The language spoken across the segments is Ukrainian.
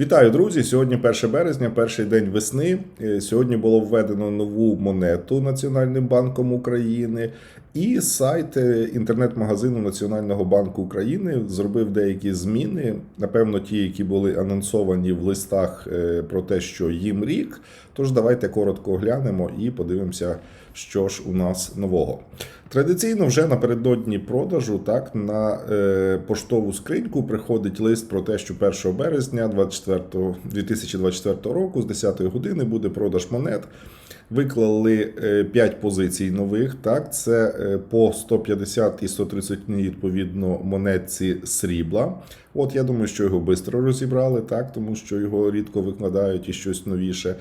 Вітаю, друзі! Сьогодні 1 березня, перший день весни. Е, Сьогодні було введено нову монету Національним банком України, і сайт е, інтернет-магазину Національного банку України зробив деякі зміни. Напевно, ті, які були анонсовані в листах е, про те, що їм рік. Тож давайте коротко оглянемо і подивимося, що ж у нас нового. Традиційно вже напередодні продажу так на е, поштову скриньку приходить лист про те, що 1 березня 24, 2024 року з 10 години буде продаж монет. Виклали 5 позицій нових. Так, це е, по 150 і 130 відповідно монетці срібла. От я думаю, що його швидко розібрали, так, тому що його рідко викладають і щось новіше.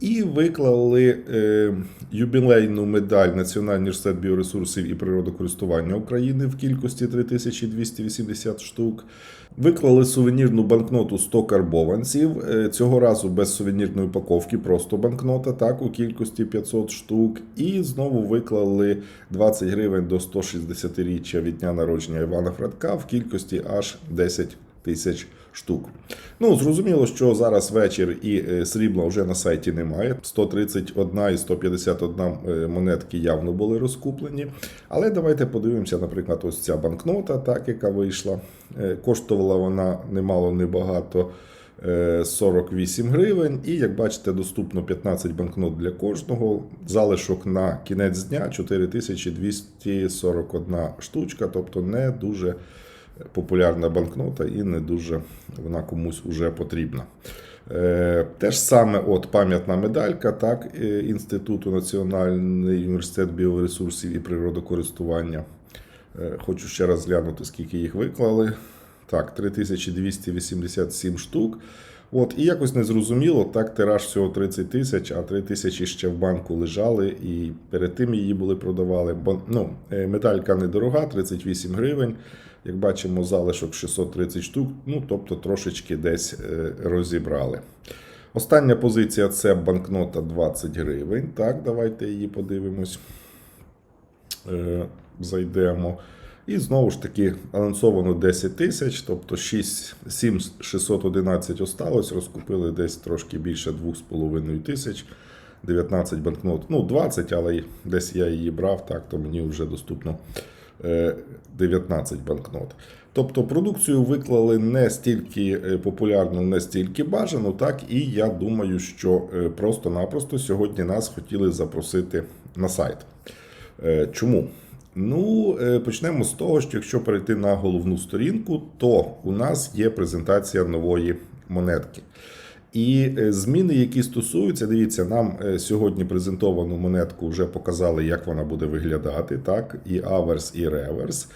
І виклали е, юбілейну медаль Національний університет біоресурсів і природокористування України в кількості 3280 штук. Виклали сувенірну банкноту 100 карбованців. Е, Цього разу без сувенірної упаковки, просто банкнота, так, у кількості 500 штук. І знову виклали 20 гривень до 160-річчя від дня народження Івана Франка в кількості аж 10 тисяч штук. Ну, зрозуміло, що зараз вечір і е, срібла вже на сайті немає. 131 і 151 е, монетки явно були розкуплені. Але давайте подивимося, наприклад, ось ця банкнота, так, яка вийшла. Е, Коштувала вона немало, небагато. е, 48 гривень, і як бачите, доступно 15 банкнот для кожного. Залишок на кінець дня 4241 штучка, тобто не дуже популярна банкнота і не дуже вона комусь уже потрібна. Теж Те ж саме, от пам'ятна медалька, так, е, Інституту Національний університет біоресурсів і природокористування. Е, Хочу ще раз глянути, скільки їх виклали. Так, 3287 штук. От, і якось незрозуміло, так тираж всього 30 тисяч, а 3 тисячі ще в банку лежали, і перед тим її були продавали. Бо ну, е, медалька недорога, 38 гривень. Як бачимо, залишок 630 штук, ну тобто трошечки десь е, розібрали. Остання позиція це банкнота 20 гривень. Так, давайте її подивимось. Е, Зайдемо. І знову ж таки анонсовано 10 тисяч, тобто 6, 7 611 осталось, розкупили десь трошки більше 2,5 тисяч. 19 банкнот, ну 20, але десь я її брав, так, то мені вже доступно е, 19 банкнот. Тобто продукцію виклали не стільки е, популярну, не стільки бажану, так і я думаю, що е, просто-напросто сьогодні нас хотіли запросити на сайт. Е, Чому? Ну, е, почнемо з того, що якщо перейти на головну сторінку, то у нас є презентація нової монетки. І е, зміни, які стосуються, дивіться, нам е, сьогодні презентовану монетку вже показали, як вона буде виглядати, так, і аверс, і реверс.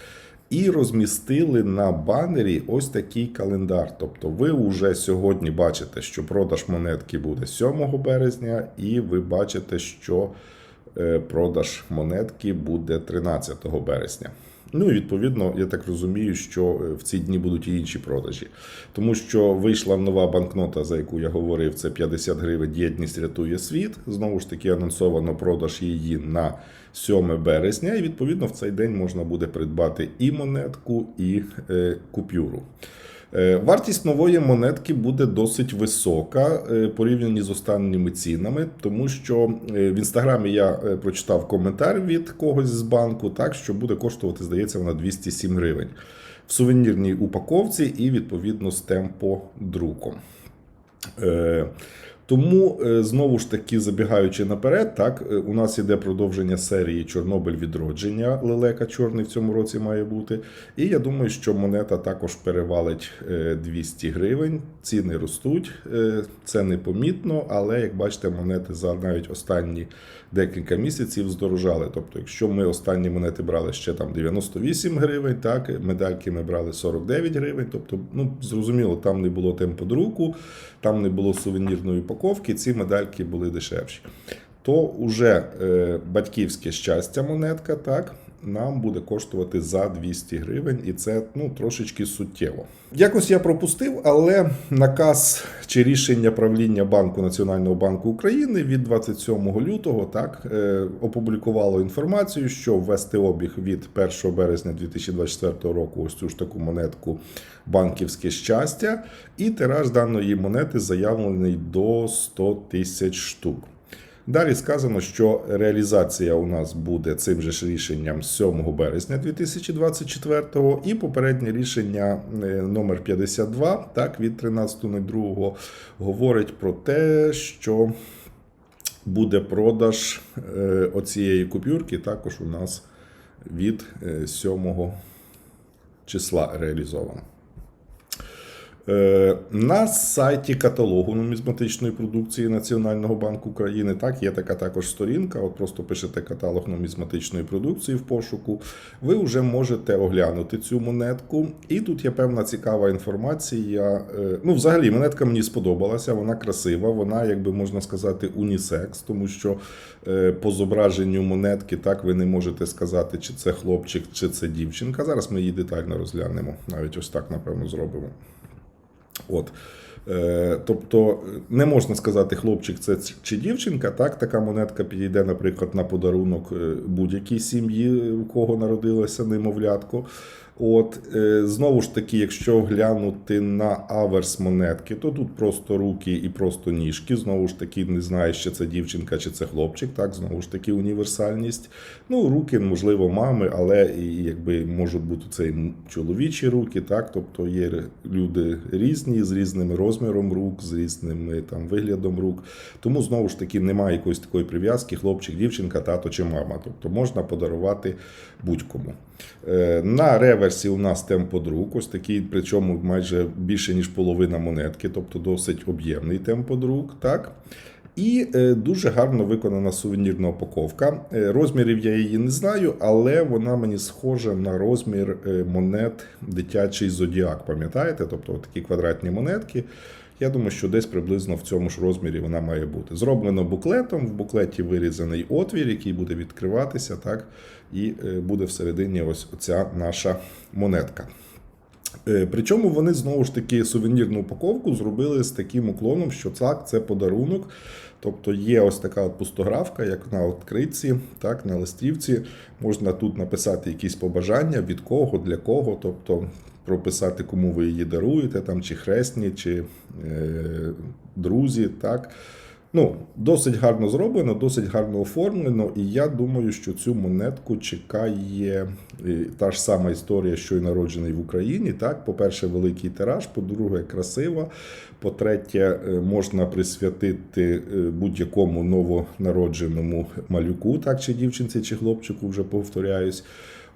І розмістили на банері ось такий календар. Тобто, ви вже сьогодні бачите, що продаж монетки буде 7 березня, і ви бачите, що продаж монетки буде 13 березня. Ну і відповідно, я так розумію, що е, в ці дні будуть і інші продажі, тому що вийшла нова банкнота, за яку я говорив, це 50 гривень. Єдність рятує світ. Знову ж таки, анонсовано продаж її на 7 березня. І відповідно в цей день можна буде придбати і монетку, і е, купюру. Е, Вартість нової монетки буде досить висока е, порівняно з останніми цінами, тому що е, в інстаграмі я прочитав коментар від когось з банку, так що буде коштувати, здається, вона 207 гривень в сувенірній упаковці і відповідно з темподруком. Е, Тому е, знову ж таки, забігаючи наперед, так е, у нас іде продовження серії Чорнобиль відродження. Лелека чорний в цьому році має бути. І я думаю, що монета також перевалить е, 200 гривень. Ціни ростуть, е, це непомітно, але як бачите, монети за навіть останні декілька місяців здорожали. Тобто, якщо ми останні монети брали ще там 98 гривень, так медальки ми брали 49 гривень. Тобто, ну зрозуміло, там не було темподруку, там не було сувенірної упаковки, ці медальки були дешевші. То вже е, батьківське щастя монетка, так. Нам буде коштувати за 200 гривень, і це ну трошечки суттєво. Якось я пропустив, але наказ чи рішення правління банку Національного банку України від 27 лютого так е, опублікувало інформацію, що ввести обіг від 1 березня 2024 року ось цю ж таку монетку банківське щастя, і тираж даної монети заявлений до 100 тисяч штук. Далі сказано, що реалізація у нас буде цим же ж рішенням 7 березня 2024 і попереднє рішення е, номер 52, так, від 13.02 говорить про те, що буде продаж е, оцієї купюрки також у нас від е, 7 числа реалізовано. Е, На сайті каталогу нумізматичної продукції Національного банку України так є така також сторінка. От просто пишете каталог нумізматичної продукції в пошуку. Ви вже можете оглянути цю монетку. І тут є певна цікава інформація. Е, Ну, взагалі, монетка мені сподобалася, вона красива, вона, якби можна сказати, унісекс, тому що е, по зображенню монетки так ви не можете сказати, чи це хлопчик, чи це дівчинка. Зараз ми її детально розглянемо. Навіть ось так, напевно, зробимо. От. Е, Тобто не можна сказати, хлопчик це чи дівчинка. Так, така монетка підійде, наприклад, на подарунок е, будь-якій сім'ї, у кого народилося немовлятко. От е, знову ж таки, якщо глянути на аверс монетки, то тут просто руки і просто ніжки. Знову ж таки, не знаєш, чи це дівчинка, чи це хлопчик. Так, знову ж таки, універсальність. Ну, руки, можливо, мами, але якби можуть бути це і чоловічі руки, так, тобто є люди різні з різним розміром рук, з різним е, там виглядом рук. Тому знову ж таки немає якоїсь такої прив'язки: хлопчик, дівчинка, тато чи мама. Тобто можна подарувати будь-кому. Е, На реверсі у нас темподрук, ось такий, причому майже більше ніж половина монетки, тобто досить об'ємний темподрук. Так? І е, дуже гарно виконана сувенірна упаковка. Е, Розмірів я її не знаю, але вона мені схожа на розмір е, монет дитячий зодіак. Пам'ятаєте? Тобто такі квадратні монетки. Я думаю, що десь приблизно в цьому ж розмірі вона має бути. Зроблено буклетом. В буклеті вирізаний отвір, який буде відкриватися, так, і е, буде всередині ось ця наша монетка. Е, Причому вони знову ж таки сувенірну упаковку зробили з таким уклоном, що так, це подарунок. Тобто є ось така от пустографка, як на відкритці, так, на листівці. Можна тут написати якісь побажання, від кого, для кого, тобто прописати, кому ви її даруєте, там, чи хресні, чи е, друзі. так. Ну, досить гарно зроблено, досить гарно оформлено, і я думаю, що цю монетку чекає е, та ж сама історія, що й народжений в Україні. Так, по-перше, великий тираж, по-друге, красива. По-третє, е, можна присвятити е, будь-якому новонародженому малюку, так, чи дівчинці, чи хлопчику, вже повторяюсь.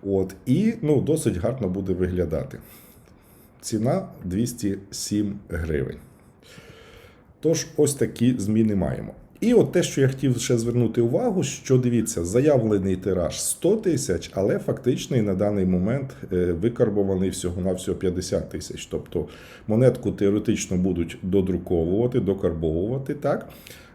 От, і ну, досить гарно буде виглядати. Ціна 207 гривень. Тож, ось такі зміни маємо. І от те, що я хотів ще звернути увагу, що дивіться, заявлений тираж 100 тисяч, але фактичний на даний момент е, викарбований всього-навсього 50 тисяч. Тобто монетку теоретично будуть додруковувати, докарбовувати, так?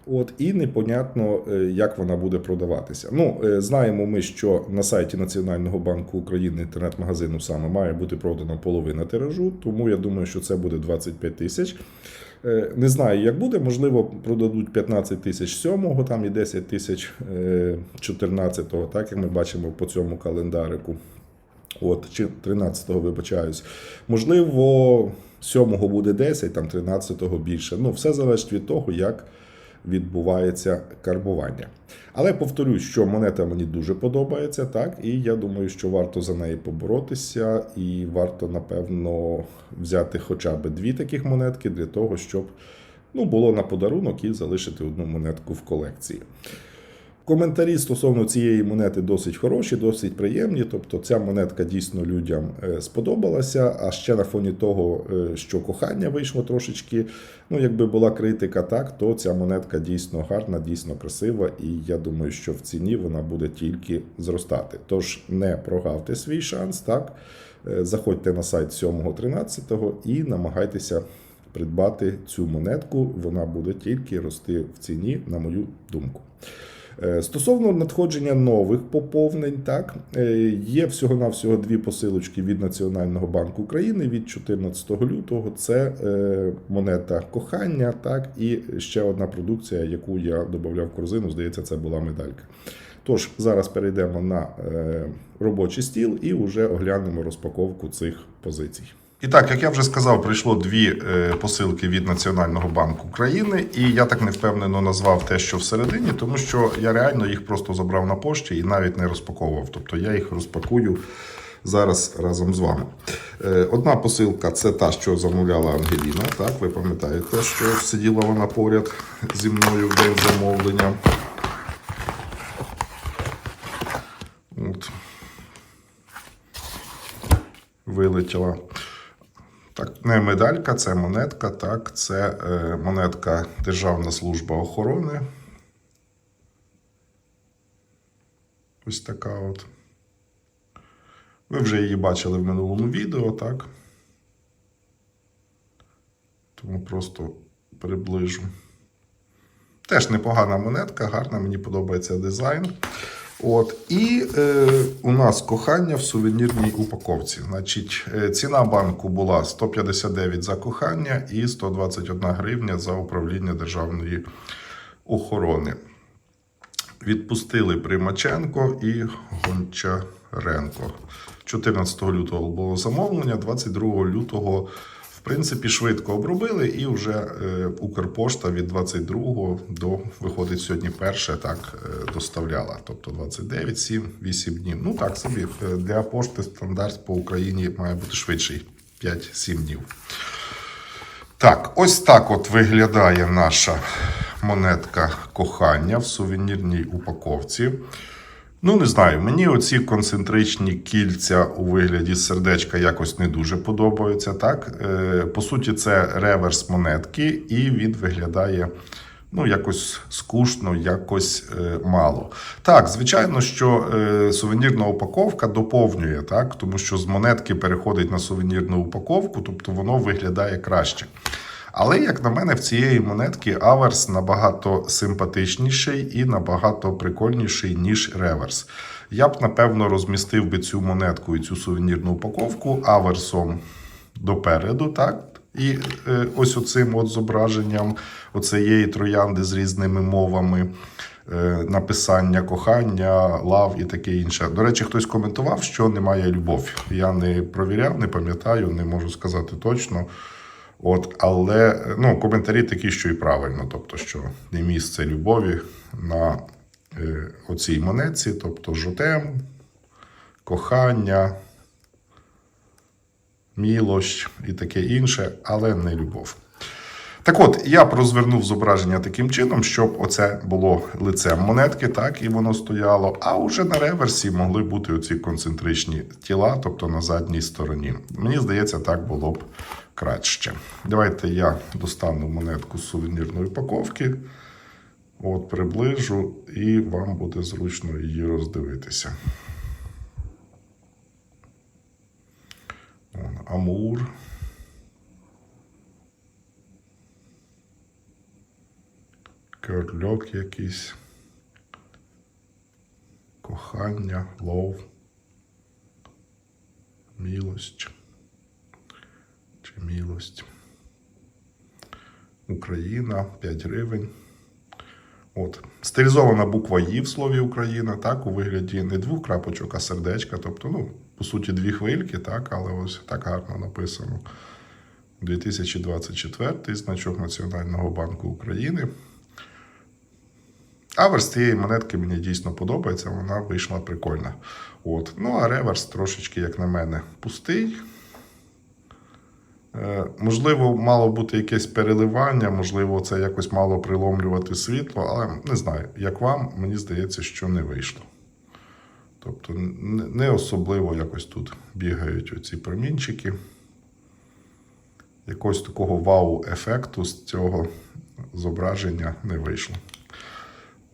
От, і непонятно, е, як вона буде продаватися. Ну, е, знаємо ми, що на сайті Національного банку України інтернет-магазину саме має бути продана половина тиражу, тому я думаю, що це буде 25 тисяч. Е, Не знаю, як буде. Можливо, продадуть 15 тисяч 7 там і 10 тисяч 14-го, так як ми бачимо по цьому календарику. От, чи 13-го, вибачаюсь. Можливо, 7-го буде 10, там 13-го більше. Ну, все залежить від того, як відбувається карбування. Але повторюсь, що монета мені дуже подобається, так, і я думаю, що варто за неї поборотися, і варто, напевно, взяти хоча б дві таких монетки для того, щоб ну, було на подарунок і залишити одну монетку в колекції. Коментарі стосовно цієї монети досить хороші, досить приємні. Тобто ця монетка дійсно людям е, сподобалася. А ще на фоні того, е, що кохання вийшло трошечки. Ну, якби була критика, так, то ця монетка дійсно гарна, дійсно красива, і я думаю, що в ціні вона буде тільки зростати. Тож не прогавте свій шанс, так. Е, Заходьте на сайт 7.13 і намагайтеся придбати цю монетку. Вона буде тільки рости в ціні, на мою думку. Е, Стосовно надходження нових поповнень, так е, є всього-навсього дві посилочки від Національного банку України від 14 лютого. Це е, монета кохання, так і ще одна продукція, яку я додавав в корзину. Здається, це була медалька. Тож зараз перейдемо на робочий стіл і вже оглянемо розпаковку цих позицій. І так, як я вже сказав, прийшло дві е, посилки від Національного банку України, і я так невпевнено назвав те, що всередині, тому що я реально їх просто забрав на пошті і навіть не розпаковував. Тобто я їх розпакую зараз разом з вами. Е, Одна посилка це та, що замовляла Ангеліна. Так, ви пам'ятаєте, що сиділа вона поряд зі мною в день замовлення. От. Вилетіла. Так, не медалька, це монетка. Так, це е, монетка Державна служба охорони. Ось така от. Ви вже її бачили в минулому відео, так? Тому просто приближу. Теж непогана монетка, гарна, мені подобається дизайн. От, і е, у нас кохання в сувенірній упаковці. Значить, е, ціна банку була 159 за кохання і 121 гривня за управління державної охорони. Відпустили Примаченко і Гончаренко. 14 лютого було замовлення, 22 лютого, принципі, швидко обробили, і вже е, Укрпошта від 22 до виходить сьогодні перше, так е, доставляла. Тобто 29, 7, 8 днів. Ну так собі е, для пошти стандарт по Україні має бути швидший 5-7 днів. Так, ось так от виглядає наша монетка кохання в сувенірній упаковці. Ну, не знаю, мені оці концентричні кільця у вигляді сердечка якось не дуже подобаються. Так? Е, по суті, це реверс монетки, і він виглядає ну, якось скучно, якось е, мало. Так, звичайно, що е, сувенірна упаковка доповнює, так? тому що з монетки переходить на сувенірну упаковку, тобто воно виглядає краще. Але, як на мене, в цієї монетки аверс набагато симпатичніший і набагато прикольніший, ніж реверс. Я б, напевно, розмістив би цю монетку і цю сувенірну упаковку аверсом допереду, так? І е, ось оцим от зображенням оцеєї троянди з різними мовами. е, Написання кохання, лав і таке інше. До речі, хтось коментував, що немає любов. Я не провіряв, не пам'ятаю, не можу сказати точно. От, але ну, коментарі такі, що і правильно, тобто, що не місце любові на е, оцій монетці, тобто жотем, кохання, мілощ і таке інше, але не любов. Так от, я б розвернув зображення таким чином, щоб оце було лицем монетки, так, і воно стояло. А вже на реверсі могли бути оці концентричні тіла, тобто на задній стороні. Мені здається, так було б краще. Давайте я достану монетку з сувенірної упаковки, от приближу, і вам буде зручно її роздивитися. Амур. Керльок якийсь. Кохання, лов. Мілость. Чи мілость. Україна 5 гривень. От. Стилізована буква І в слові Україна, так, у вигляді не двох крапочок, а сердечка. Тобто, ну, по суті, дві хвильки, так, але ось так гарно написано. 2024 значок Національного банку України. Аверс цієї монетки мені дійсно подобається, вона вийшла прикольна. От. Ну, а реверс трошечки, як на мене, пустий. Е, можливо, мало бути якесь переливання, можливо, це якось мало приломлювати світло, але не знаю, як вам, мені здається, що не вийшло. Тобто, не особливо якось тут бігають оці промінчики. Якогось такого вау-ефекту з цього зображення не вийшло.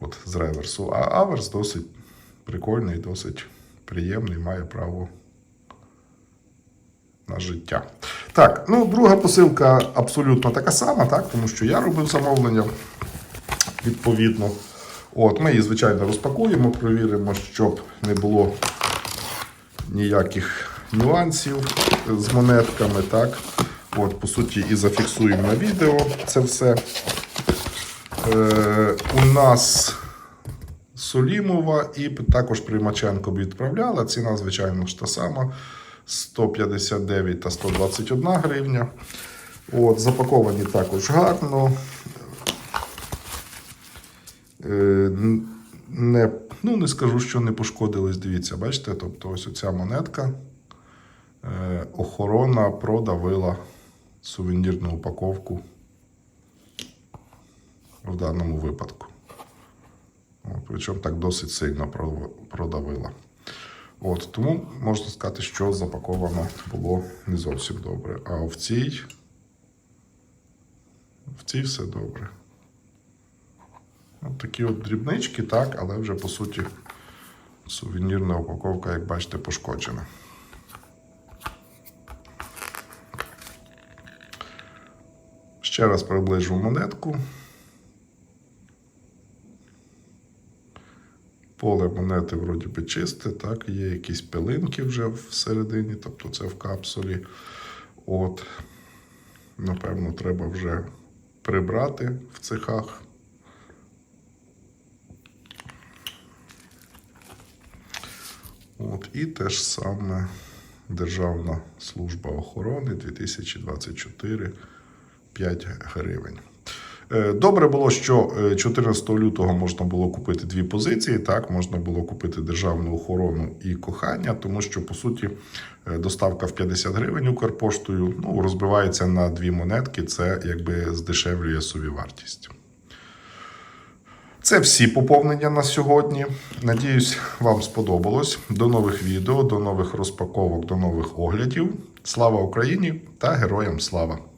От з реверсу. А аверс досить прикольний, досить приємний, має право на життя. Так, ну друга посилка абсолютно така сама, так, тому що я робив замовлення відповідно. От, ми її, звичайно, розпакуємо, провіримо, щоб не було ніяких нюансів з монетками. Так? От, по суті, і зафіксуємо на відео це все. Е, у нас Солімова і також Примаченко відправляла. Ціна, звичайно ж та сама: 159 та 121 гривня. От, запаковані також гарно. Е, не, ну, не скажу, що не пошкодились. Дивіться, бачите, тобто ось оця монетка. Е, охорона продавила сувенірну упаковку в даному випадку. От, причому так досить сильно продавила. От, тому можна сказати, що запаковано було не зовсім добре. А в цій, в цій все добре. От такі от дрібнички, так, але вже по суті сувенірна упаковка, як бачите, пошкоджена. Ще раз приближу монетку. Поле монети вроді би чисте, так, є якісь пилинки вже всередині, тобто це в капсулі. От, напевно, треба вже прибрати в цехах. От, і те ж саме Державна служба охорони 2024 5 гривень. Е, Добре було, що е, 14 лютого можна було купити дві позиції. Так, можна було купити державну охорону і кохання, тому що по суті е, доставка в 50 гривень Укрпоштою ну, розбивається на дві монетки. Це якби здешевлює собівартість. Це всі поповнення на сьогодні. Надіюсь, вам сподобалось. До нових відео, до нових розпаковок, до нових оглядів. Слава Україні та героям слава!